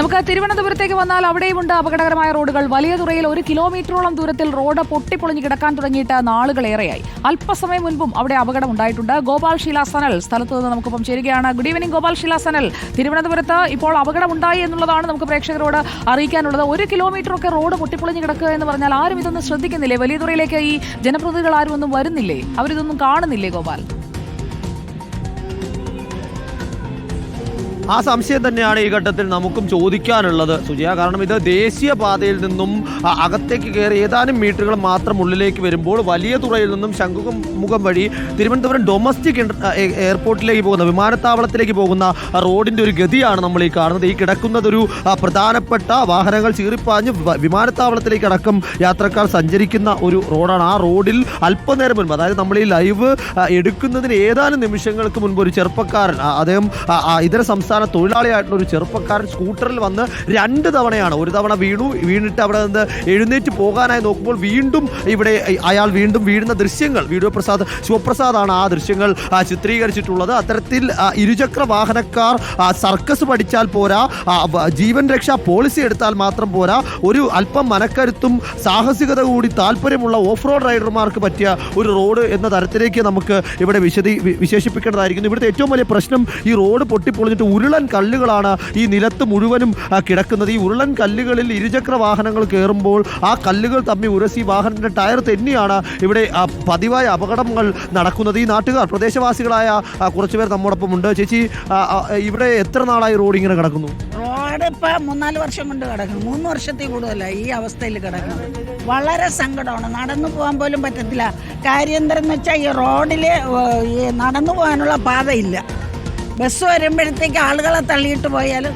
നമുക്ക് തിരുവനന്തപുരത്തേക്ക് വന്നാൽ അവിടെയുമുണ്ട് അപകടകരമായ റോഡുകൾ. വലിയ തുറയിൽ ഒരു കിലോമീറ്ററോളം ദൂരത്തിൽ റോഡ് പൊട്ടിപ്പൊളിഞ്ഞ് കിടക്കാൻ തുടങ്ങിയിട്ട് നാളുകളേറെയായി അല്പസമയം മുൻപും അവിടെ അപകടം ഉണ്ടായിട്ടുണ്ട്. ഗോപാൽ ഷീല സനൽ സ്ഥലത്ത് നിന്ന് നമുക്കിപ്പം ചേരുകയാണ്. ഗുഡ് ഈവനിംഗ് ഗോപാൽ ഷീല സനൽ തിരുവനന്തപുരത്ത് ഇപ്പോൾ അപകടം ഉണ്ടായി എന്നുള്ളതാണ് നമുക്ക് പ്രേക്ഷകരോട് അറിയിക്കാനുള്ളത്. ഒരു കിലോമീറ്ററൊക്കെ റോഡ് പൊട്ടിപ്പൊളിഞ്ഞ് കിടക്കുക എന്ന് പറഞ്ഞാൽ ആരും ഇതൊന്നും ശ്രദ്ധിക്കുന്നില്ലേ? വലിയ തുറയിലേക്ക് ഈ ജനപ്രതിനിധികൾ ആരും ഒന്നും വരുന്നില്ലേ? അവരിതൊന്നും കാണുന്നില്ലേ ഗോപാൽ? ആ സംശയം തന്നെയാണ് ഈ ഘട്ടത്തിൽ നമുക്കും ചോദിക്കാനുള്ളത്. സുജയ കാരണം ഇത് ദേശീയ പാതയിൽ നിന്നും അകത്തേക്ക് കയറി ഏതാനും മീറ്ററുകൾ മാത്രം ഉള്ളിലേക്ക് വരുമ്പോൾ വലിയ തുറയിൽ നിന്നും ശംഖുമുഖം വഴി തിരുവനന്തപുരം ഡൊമസ്റ്റിക് എയർപോർട്ടിലേക്ക് പോകുന്ന വിമാനത്താവളത്തിലേക്ക് പോകുന്ന ആ റോഡിന്റെ ഒരു ഗതിയാണ് നമ്മൾ ഈ കാണുന്നത്. ഈ കിടക്കുന്നതൊരു പ്രധാനപ്പെട്ട വാഹനങ്ങൾ ചീറിപ്പാഞ്ഞ് വിമാനത്താവളത്തിലേക്ക് അടക്കം യാത്രക്കാർ സഞ്ചരിക്കുന്ന ഒരു റോഡാണ്. ആ റോഡിൽ അല്പനേരം മുൻപ് അതായത് നമ്മൾ ഈ ലൈവ് എടുക്കുന്നതിന് ഏതാനും നിമിഷങ്ങൾക്ക് മുൻപ് ഒരു ചെറുപ്പക്കാരൻ അദ്ദേഹം ഇതര സംസ്ഥാന തൊഴിലാളിയായിട്ടുള്ള ഒരു ചെറുപ്പക്കാരൻ സ്കൂട്ടറിൽ വന്ന് രണ്ട് തവണയാണ് ഒരു തവണ വീണു വീണിട്ട് അവിടെ നിന്ന് എഴുന്നേറ്റ് പോകാനായി നോക്കുമ്പോൾ വീണ്ടും ഇവിടെ അയാൾ വീണ്ടും വീഴുന്ന ദൃശ്യങ്ങൾ വീഡിയോ പ്രസാദ് ശിവപ്രസാദാണ് ആ ദൃശ്യങ്ങൾ ചിത്രീകരിച്ചിട്ടുള്ളത്. അത്തരത്തിൽ ഇരുചക്ര വാഹനക്കാർ സർക്കസ് പഠിച്ചാൽ പോരാ ജീവൻ രക്ഷാ പോളിസി എടുത്താൽ മാത്രം പോരാ ഒരു അല്പം മനക്കരുത്തും സാഹസികത കൂടി താല്പര്യമുള്ള ഓഫ് റോഡ് റൈഡർമാർക്ക് പറ്റിയ ഒരു റോഡ് എന്ന തരത്തിലേക്ക് നമുക്ക് ഇവിടെ വിശദീ വിശേഷിപ്പിക്കേണ്ടതായിരിക്കുന്നു. ഇവിടുത്തെ ഏറ്റവും വലിയ പ്രശ്നം ഈ റോഡ് പൊട്ടിപ്പൊളിഞ്ഞിട്ട് ഉരുളൻ കല്ലുകളാണ് ഈ നിലത്ത് മുഴുവനും കിടക്കുന്നത്. ഈ ഉരുളൻ കല്ലുകളിൽ ഇരുചക്ര വാഹനങ്ങൾ കയറുമ്പോൾ ആ കല്ലുകൾ തമ്മിൽ ഉരസി വാഹനത്തിന്റെ ടയർ തെന്നിയാണ് ഇവിടെ പതിവായ അപകടങ്ങൾ നടക്കുന്നത്. ഈ നാട്ടുകാർ പ്രദേശവാസികളായ കുറച്ചുപേർ നമ്മോടൊപ്പം ഉണ്ട് ചേച്ചി ഇവിടെ എത്ര നാളായി റോഡ് ഇങ്ങനെ കിടക്കുന്നു? റോഡ് ഇപ്പൊ മൂന്നാൽ വർഷം കൊണ്ട് കിടക്കുന്നു. മൂന്ന് വർഷത്തിൽ കൂടുതലായി ഈ അവസ്ഥയിൽ കിടക്കുന്നത്. വളരെ സങ്കടമാണ്. നടന്നു പോകാൻ പോലും പറ്റത്തില്ല. കാര്യം എന്തെന്ന് വെച്ചാൽ ഈ റോഡിൽ നടന്നു പോകാനുള്ള പാതയില്ല. ബസ് വരുമ്പോഴത്തേക്ക് ആളുകളെ തള്ളിയിട്ട് പോയാൽ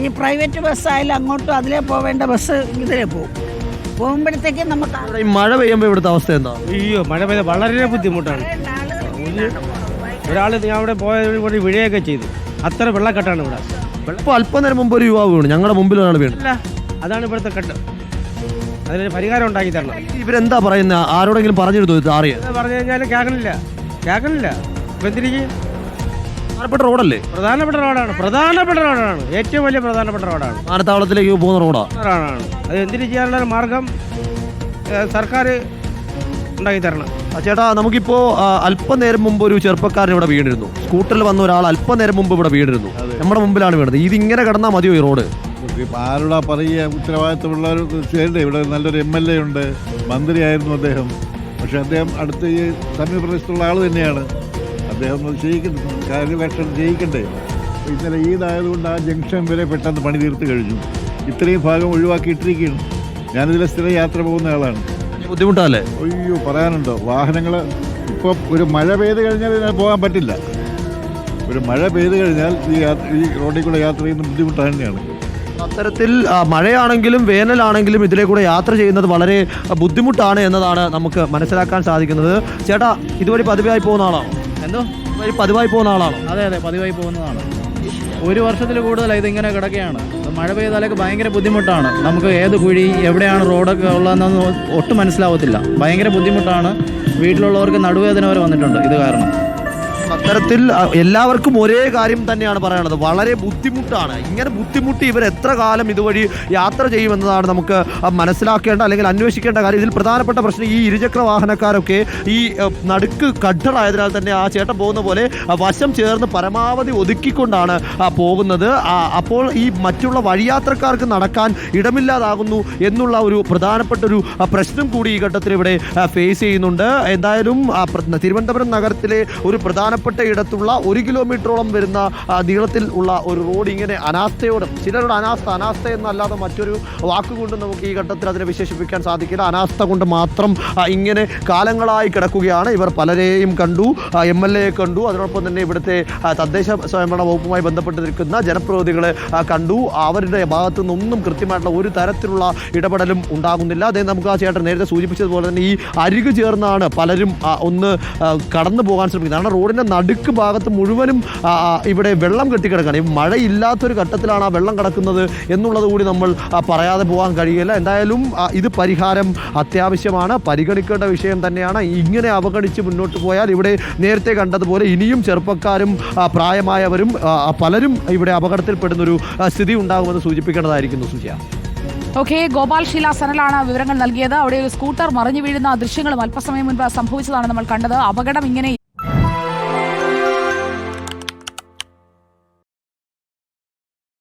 ഈ പ്രൈവറ്റ് ബസ്സായാലും അങ്ങോട്ടും അതിലേ പോവേണ്ട ബസ് ഇതിലേ പോകും. പോകുമ്പോഴത്തേക്ക് നമുക്ക് ഈ മഴ പെയ്യുമ്പോൾ ഇവിടുത്തെ അവസ്ഥ എന്താ? അയ്യോ മഴ പെയ്ത വളരെ ബുദ്ധിമുട്ടാണ്. ഒരാൾ ഞാൻ അവിടെ പോയ വിഴയൊക്കെ ചെയ്തു. അത്ര വെള്ളക്കെട്ടാണ് ഇവിടെ. ഇപ്പോൾ അല്പനേരം മുമ്പ് ഒരു യുവാവ് വീണു. ഞങ്ങളുടെ മുമ്പിൽ ഒരാൾ വീണു. അതാണ് ഇവിടുത്തെ കെട്ട്. അതിനൊരു പരിഹാരം ഉണ്ടാക്കി തരണം. ഇവരെന്താ പറയുന്നത് ആരോടെങ്കിലും പറഞ്ഞിരുന്നു ഇത് അറിയാം പറഞ്ഞു കഴിഞ്ഞാൽ കേൾക്കണില്ല. കേൾക്കണില്ല. ഇപ്പം എന്തിരിക്കും പ്രധാനപ്പെട്ട റോഡല്ലേ? പ്രധാനപ്പെട്ട റോഡാണ്. പ്രധാനപ്പെട്ട റോഡാണ്. ഏറ്റവും വലിയ പ്രധാനപ്പെട്ട റോഡാണ്. വിമാനത്താവളത്തിലേക്ക് പോകുന്ന റോഡാണ് റോഡാണ്. അത് എന്തിനു ചെയ്യാനുള്ള ഒരു മാർഗം സർക്കാർ ഉണ്ടാക്കി തരണം. ചേട്ടാ നമുക്കിപ്പോ ആ, അല്പനേരം മുമ്പ് ഒരു ചെറുപ്പക്കാരൻ ഇവിടെ വീണിരുന്നു. സ്കൂട്ടറിൽ വന്ന ഒരാൾ അല്പനേരം മുമ്പ് ഇവിടെ വീണിരുന്നു. നമ്മുടെ മുമ്പിലാണ് വീണത്. ഇതിങ്ങനെ കിടന്നാൽ മതിയോ ഈ റോഡ്? ആരുടെ പറയുക ഉത്തരവാദിത്തമുള്ള ഒരു ചെയ്യണ്ടേ ഇവിടെ നല്ലൊരു എം എൽ എ ഉണ്ട്. മന്ത്രിയായിരുന്നു അദ്ദേഹം. പക്ഷെ അദ്ദേഹം അടുത്ത ഈ സമീപ പ്രദേശത്തുള്ള ആൾ തന്നെയാണ്. അദ്ദേഹം അത് കാര്യ കാര്യലക്ഷണം ചെയ്യിക്കണ്ടേ ഇന്നലെ ഈദായതുകൊണ്ട് ആ ജംഗ്ഷൻ വരെ പെട്ടെന്ന് പണി തീർത്ത് കഴിഞ്ഞു. ഇത്രയും ഭാഗം ഒഴിവാക്കിയിട്ടിരിക്കുകയാണ്. ഞാനിതിലെ സ്ഥിരം യാത്ര പോകുന്ന ആളാണ്. ബുദ്ധിമുട്ടല്ലേ? അയ്യോ പറയാനുണ്ടോ? വാഹനങ്ങൾ ഇപ്പോൾ ഒരു മഴ പെയ്ത് കഴിഞ്ഞാൽ ഇതിനെ പോകാൻ പറ്റില്ല. ഒരു മഴ പെയ്ത് കഴിഞ്ഞാൽ ഈ യാത്ര ഈ റോഡിൽ കൂടെ യാത്ര ചെയ്യുന്ന ബുദ്ധിമുട്ട് തന്നെയാണ്. അത്തരത്തിൽ മഴയാണെങ്കിലും വേനലാണെങ്കിലും ഇതിലെ കൂടെ യാത്ര ചെയ്യുന്നത് വളരെ ബുദ്ധിമുട്ടാണ് എന്നതാണ് നമുക്ക് മനസ്സിലാക്കാൻ സാധിക്കുന്നത്. ചേട്ടാ ഇതുവഴി പതിവായി പോകുന്ന ആളാണോ? എന്തോ? ഇതുവഴി പതിവായി പോകുന്ന ആളാണോ? അതെ അതെ പതിവായി പോകുന്നതാണ്. ഒരു വർഷത്തിൽ കൂടുതൽ ഇതിങ്ങനെ കിടക്കുകയാണ്. മഴ പെയ്താലൊക്കെ ഭയങ്കര ബുദ്ധിമുട്ടാണ്. നമുക്ക് ഏത് കുഴി എവിടെയാണ് റോഡൊക്കെ ഉള്ളതെന്നൊന്നും ഒട്ടും മനസ്സിലാവത്തില്ല. ഭയങ്കര ബുദ്ധിമുട്ടാണ്. വീട്ടിലുള്ളവർക്ക് നടുവേദന വരെ വന്നിട്ടുണ്ട്. ഇത് കാരണം. അത്തരത്തിൽ എല്ലാവർക്കും ഒരേ കാര്യം തന്നെയാണ് പറയുന്നത് വളരെ ബുദ്ധിമുട്ടാണ്. ഇങ്ങനെ ബുദ്ധിമുട്ടി ഇവർ എത്ര കാലം ഇതുവഴി യാത്ര ചെയ്യുമെന്നതാണ് നമുക്ക് മനസ്സിലാക്കേണ്ട അല്ലെങ്കിൽ അന്വേഷിക്കേണ്ട കാര്യം. ഇതിൽ പ്രധാനപ്പെട്ട പ്രശ്നം ഈ ഇരുചക്ര വാഹനക്കാരൊക്കെ ഈ നടുക്ക് കഡ്ഡറായതിനാൽ തന്നെ ആ ചേട്ടൻ പോകുന്ന പോലെ വശം ചേർന്ന് പരമാവധി ഒതുക്കിക്കൊണ്ടാണ് പോകുന്നത്. അപ്പോൾ ഈ മറ്റുള്ള വഴിയാത്രക്കാർക്ക് നടക്കാൻ ഇടമില്ലാതാകുന്നു എന്നുള്ള ഒരു പ്രധാനപ്പെട്ട ഒരു പ്രശ്നം കൂടി ഈ ഘട്ടത്തിൽ ഇവിടെ ഫേസ് ചെയ്യുന്നുണ്ട്. എന്തായാലും തിരുവനന്തപുരം നഗരത്തിലെ ഒരു പ്രധാനപ്പെട്ട ഇടത്തുള്ള ഒരു കിലോമീറ്ററോളം വരുന്ന നീളത്തിൽ ഉള്ള ഒരു റോഡ് ഇങ്ങനെ അനാസ്ഥയോടും ചിലരുടെ അനാസ്ഥ അനാസ്ഥ എന്നല്ലാതെ മറ്റൊരു വാക്കുകൊണ്ട് നമുക്ക് ഈ ഘട്ടത്തിൽ അതിനെ വിശേഷിപ്പിക്കാൻ സാധിക്കില്ല. അനാസ്ഥ കൊണ്ട് മാത്രം ഇങ്ങനെ കാലങ്ങളായി കിടക്കുകയാണ്. ഇവർ പലരെയും കണ്ടു എം എൽ എയെ കണ്ടു. അതിനോടൊപ്പം തന്നെ ഇവിടുത്തെ തദ്ദേശ സ്വയംഭരണ വകുപ്പുമായി ബന്ധപ്പെട്ട് നിൽക്കുന്ന ജനപ്രതിനിധികളെ കണ്ടു. അവരുടെ ഭാഗത്തു നിന്നൊന്നും കൃത്യമായിട്ടുള്ള ഒരു തരത്തിലുള്ള ഇടപെടലും ഉണ്ടാകുന്നില്ല. അതേ നമുക്ക് ആ ചേട്ടൻ നേരത്തെ സൂചിപ്പിച്ചതുപോലെ തന്നെ ഈ അരികു ചേർന്നാണ് പലരും ഒന്ന് കടന്നു പോകാൻ ശ്രമിക്കുന്നത്. കാരണം റോഡിന്റെ നടുക്ക് ഭാഗത്ത് മുഴുവനും ഇവിടെ വെള്ളം കെട്ടിക്കിടക്കുകയാണ് ഈ മഴയില്ലാത്തൊരു ഘട്ടത്തിലാണ് ആ വെള്ളം കിടക്കുന്നത് എന്നുള്ളത് കൂടി നമ്മൾ പറയാതെ പോകാൻ കഴിയില്ല. എന്തായാലും ഇത് പരിഹാരം അത്യാവശ്യമാണ്. പരിഗണിക്കേണ്ട വിഷയം തന്നെയാണ്. ഇങ്ങനെ അവഗണിച്ച് മുന്നോട്ട് പോയാൽ ഇവിടെ നേരത്തെ കണ്ടതുപോലെ ഇനിയും ചെറുപ്പക്കാരും പ്രായമായവരും പലരും ഇവിടെ അപകടത്തിൽപ്പെടുന്നൊരു സ്ഥിതി ഉണ്ടാകുമെന്ന് സൂചിപ്പിക്കേണ്ടതായിരിക്കുന്നു സുജയ. ഓക്കെ ഗോപാൽ ഷീല സനലാണ് വിവരങ്ങൾ നൽകിയത്. അവിടെ ഒരു സ്കൂട്ടർ മറിഞ്ഞു വീഴുന്ന ദൃശ്യങ്ങളും അല്പസമയം മുൻപ് സംഭവിച്ചതാണ് നമ്മൾ കണ്ടത്. അപകടം ഇങ്ങനെ